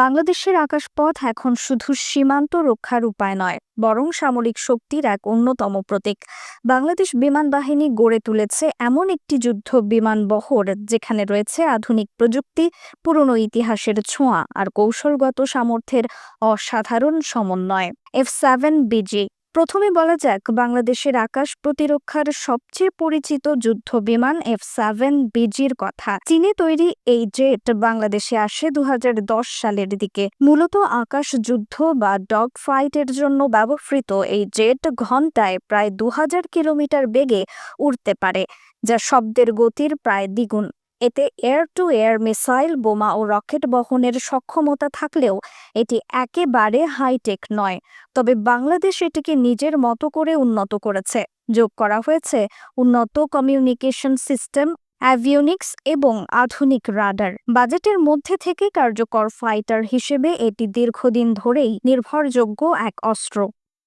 বাংলাদেশের আকাশপথ এখন শুধু সীমান্ত রক্ষার উপায় নয়, বরং সামরিক শক্তির এক অন্যতম প্রতীক। বাংলাদেশ বিমান বাহিনী গড়ে তুলেছে এমন একটি যুদ্ধ বিমান বহর, যেখানে রয়েছে আধুনিক প্রযুক্তি, পুরনো ইতিহাসের ছোঁয়া আর কৌশলগত সামর্থ্যের অসাধারণ সমন্বয়। এফ সেভেন বিজি প্রথমে বলা যাক, বাংলাদেশের আকাশ প্রতিরক্ষার সবচেয়ে পরিচিত যুদ্ধ বিমান এফ সেভেন বিজির কথা। চীনে তৈরি এই জেট বাংলাদেশে আসে দু হাজার দশ সালের দিকে। মূলত আকাশ যুদ্ধ বা ডগ ফাইটের জন্য ব্যবহৃত এই জেট ঘন্টায় প্রায় দু হাজার কিলোমিটার বেগে উড়তে পারে, যা শব্দের গতির প্রায় দ্বিগুণ। এতে এয়ার টু এয়ার মিসাইল বোমা ও রকেট বহনের সক্ষমতা থাকলেও এটি একেবারে হাইটেক নয়। তবে বাংলাদেশ এটিকে নিজের মতো করে উন্নত করেছে। যোগ করা হয়েছে উন্নত কমিউনিকেশন সিস্টেম অ্যাভিওনিক্স এবং আধুনিক রাডার বাজেটের মধ্যে থেকে কার্যকর ফাইটার হিসেবে এটি দীর্ঘদিন ধরেই নির্ভরযোগ্য এক অস্ত্র।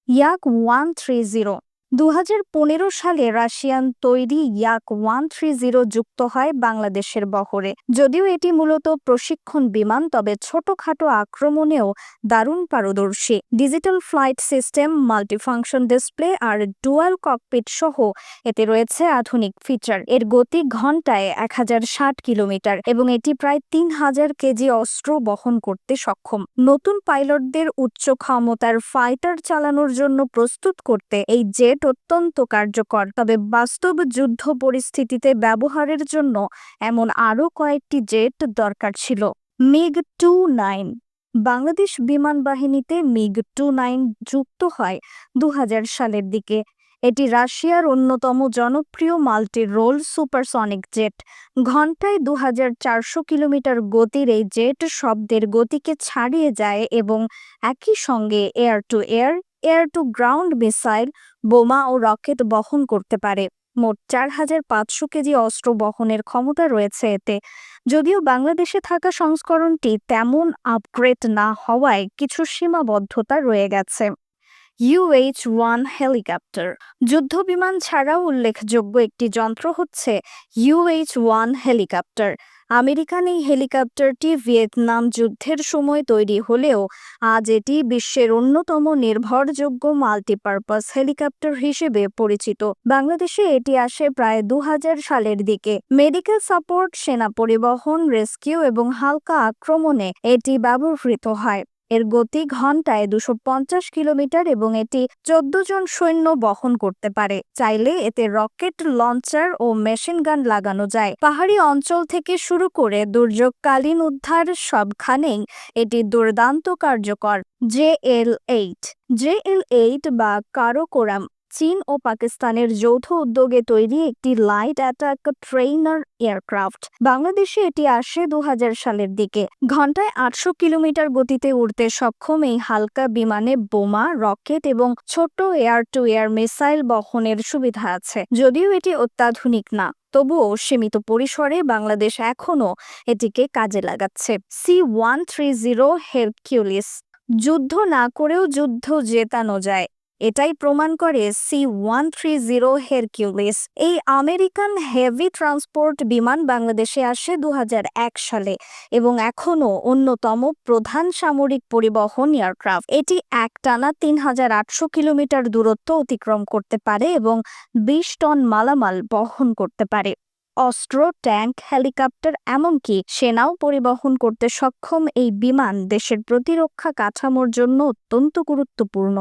ইয়াক ওয়ান থ্রি জিরো দু হাজার পনেরো সালে রাশিয়ান তৈরি ইয়াক ওয়ান থ্রি জিরো যুক্ত হয় বাংলাদেশের বহরে। যদিও এটি মূলত প্রশিক্ষণ বিমান, তবে ছোটখাটো আক্রমণেও দারুণ পারদর্শী। Digital flight system, multifunction display আর ডুয়াল ককপিট সহ এতে রয়েছে আধুনিক ফিচার। এর গতি ঘন্টায় এক হাজার ষাট কিলোমিটার এবং এটি প্রায় তিন হাজার কেজি অস্ত্র বহন করতে সক্ষম। নতুন পাইলটদের উচ্চ ক্ষমতার ফাইটার চালানোর জন্য প্রস্তুত করতে এই জেট জেট অত্যন্ত কার্যকর। তবে বাস্তব যুদ্ধ পরিস্থিতিতে ব্যবহারের জন্য এমন আরও কয়েকটি জেট দরকার ছিল। মিগ টু নাইন বাংলাদেশ বিমান বাহিনীতে মিগ টু নাইন যুক্ত হয় দু সালের দিকে। এটি রাশিয়ার অন্যতম জনপ্রিয় মাল্টি রোল সুপারসনিক জেট। ঘন্টায় দু হাজার চারশো কিলোমিটার গতির এই জেট শব্দের গতিকে ছাড়িয়ে যায় এবং একই সঙ্গে air to air air to ground missile, বোমা ও রকেট বহন করতে পারে। মোট চার হাজার পাঁচশো কেজি অস্ত্র বহনের ক্ষমতা রয়েছে এতে। যদিও বাংলাদেশে থাকা সংস্করণটি তেমন আপগ্রেড না হওয়ায় কিছু সীমাবদ্ধতা রয়ে গেছে। UH one helicopter. যুদ্ধবিমান ছাড়াও উল্লেখযোগ্য একটি যন্ত্র হচ্ছে ইউএইচ ওয়ান হেলিকপ্টার। আমেরিকান এই হেলিকপ্টারটি ভিয়েতনাম যুদ্ধের সময় তৈরি হলেও আজ এটি বিশ্বের অন্যতম নির্ভরযোগ্য মাল্টিপারপাস হেলিকপ্টার হিসেবে পরিচিত। বাংলাদেশে এটি আসে প্রায় দু হাজার সালের দিকে। মেডিকেল সাপোর্ট, সেনা পরিবহন, রেস্কিউ এবং হালকা আক্রমণে এটি ব্যবহৃত হয়। এর গতি ঘন্টায় দুশো কিলোমিটার এবং এটি চোদ্দ জন সৈন্য বহন করতে পারে। চাইলে এতে রকেট লঞ্চার ও মেশিন গান লাগানো যায়। পাহাড়ি অঞ্চল থেকে শুরু করে দুর্যোগকালীন উদ্ধার সবখানেই এটি দুর্দান্ত কার্যকর। J L eight, J L eight বা কারোকোরাম চীন ও পাকিস্তানের যৌথ উদ্যোগে তৈরি একটি লাইট অ্যাটাক ট্রেইনার এয়ারক্রাফট। বাংলাদেশে এটি আসে দু হাজার সালের দিকে। ঘন্টায় আটশো কিলোমিটার গতিতে উড়তে সক্ষম এই হালকা বিমানে বোমা, রকেট এবং ছোট এয়ার টু এয়ার মিসাইল বহনের সুবিধা আছে। যদিও এটি অত্যাধুনিক না, তবুও সীমিত পরিসরে বাংলাদেশ এখনও এটিকে কাজে লাগাচ্ছে। C one three zero Hercules. যুদ্ধ না করেও যুদ্ধ জেতানো যায়। এটাই প্রমাণ করে C one three zero Hercules এই আমেরিকান হেভি ট্রান্সপোর্ট বিমান বাংলাদেশে আসে দু হাজার এক সালে এবং এখনও অন্যতম প্রধান সামরিক পরিবহন এয়ারক্রাফট। এটি একটানা তিন হাজার আটশো কিলোমিটার দূরত্ব অতিক্রম করতে পারে এবং বিশ টন মালামাল বহন করতে পারে। অস্ত্র, ট্যাঙ্ক, হেলিকপ্টার এমনকি সেনাও পরিবহন করতে সক্ষম এই বিমান দেশের প্রতিরক্ষা কাঠামোর জন্য অত্যন্ত গুরুত্বপূর্ণ।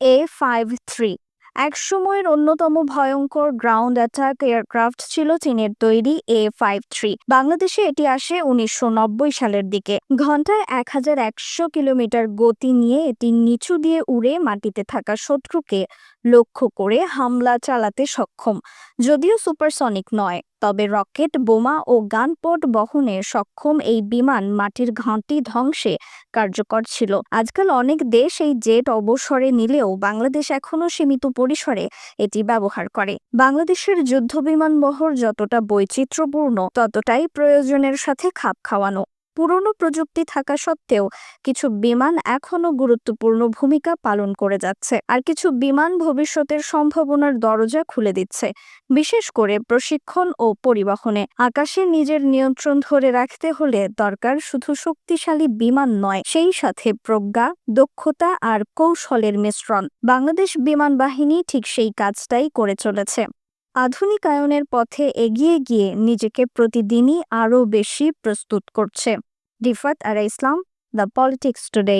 এ ফাইভ থ্রি একসময়ের অন্যতম ভয়ঙ্কর গ্রাউন্ড অ্যাটাক এয়ারক্রাফট ছিল চীনের তৈরি এ ফাইভ থ্রি বাংলাদেশে এটি আসে উনিশশো নব্বই সালের দিকে। ঘন্টায় এক হাজার একশো কিলোমিটার গতি নিয়ে এটি নিচু দিয়ে উড়ে মাটিতে থাকা শত্রুকে লক্ষ্য করে হামলা চালাতে সক্ষম, যদিও সুপারসনিক নয়। তবে রকেট, বোমা ও গানপট বহনে সক্ষম এই বিমান মাটির ঘাঁটি ধ্বংসে কার্যকর ছিল। আজকাল অনেক দেশ এই জেট অবসরে নিলেও বাংলাদেশ এখনও সীমিত পরিসরে এটি ব্যবহার করে। বাংলাদেশের যুদ্ধ বিমান বহর যতটা বৈচিত্র্যপূর্ণ, ততটাই প্রয়োজনের সাথে খাপ খাওয়ানো। পুরনো প্রযুক্তি থাকা সত্ত্বেও কিছু বিমান এখনও গুরুত্বপূর্ণ ভূমিকা পালন করে যাচ্ছে আর কিছু বিমান ভবিষ্যতের সম্ভাবনার দরজা খুলে দিচ্ছে, বিশেষ করে প্রশিক্ষণ ও পরিবহনে। আকাশে নিজের নিয়ন্ত্রণ ধরে রাখতে হলে দরকার শুধু শক্তিশালী বিমান নয়, সেই সাথে প্রজ্ঞা, দক্ষতা আর কৌশলের মিশ্রণ। বাংলাদেশ বিমান বাহিনী ঠিক সেই কাজটাই করে চলেছে। আধুনিকায়নের পথে এগিয়ে গিয়ে নিজেকে প্রতিদিনই আরও বেশি প্রস্তুত করছে। ডিফাত আর ইসলাম দ্য পলিটিক্স টুডে।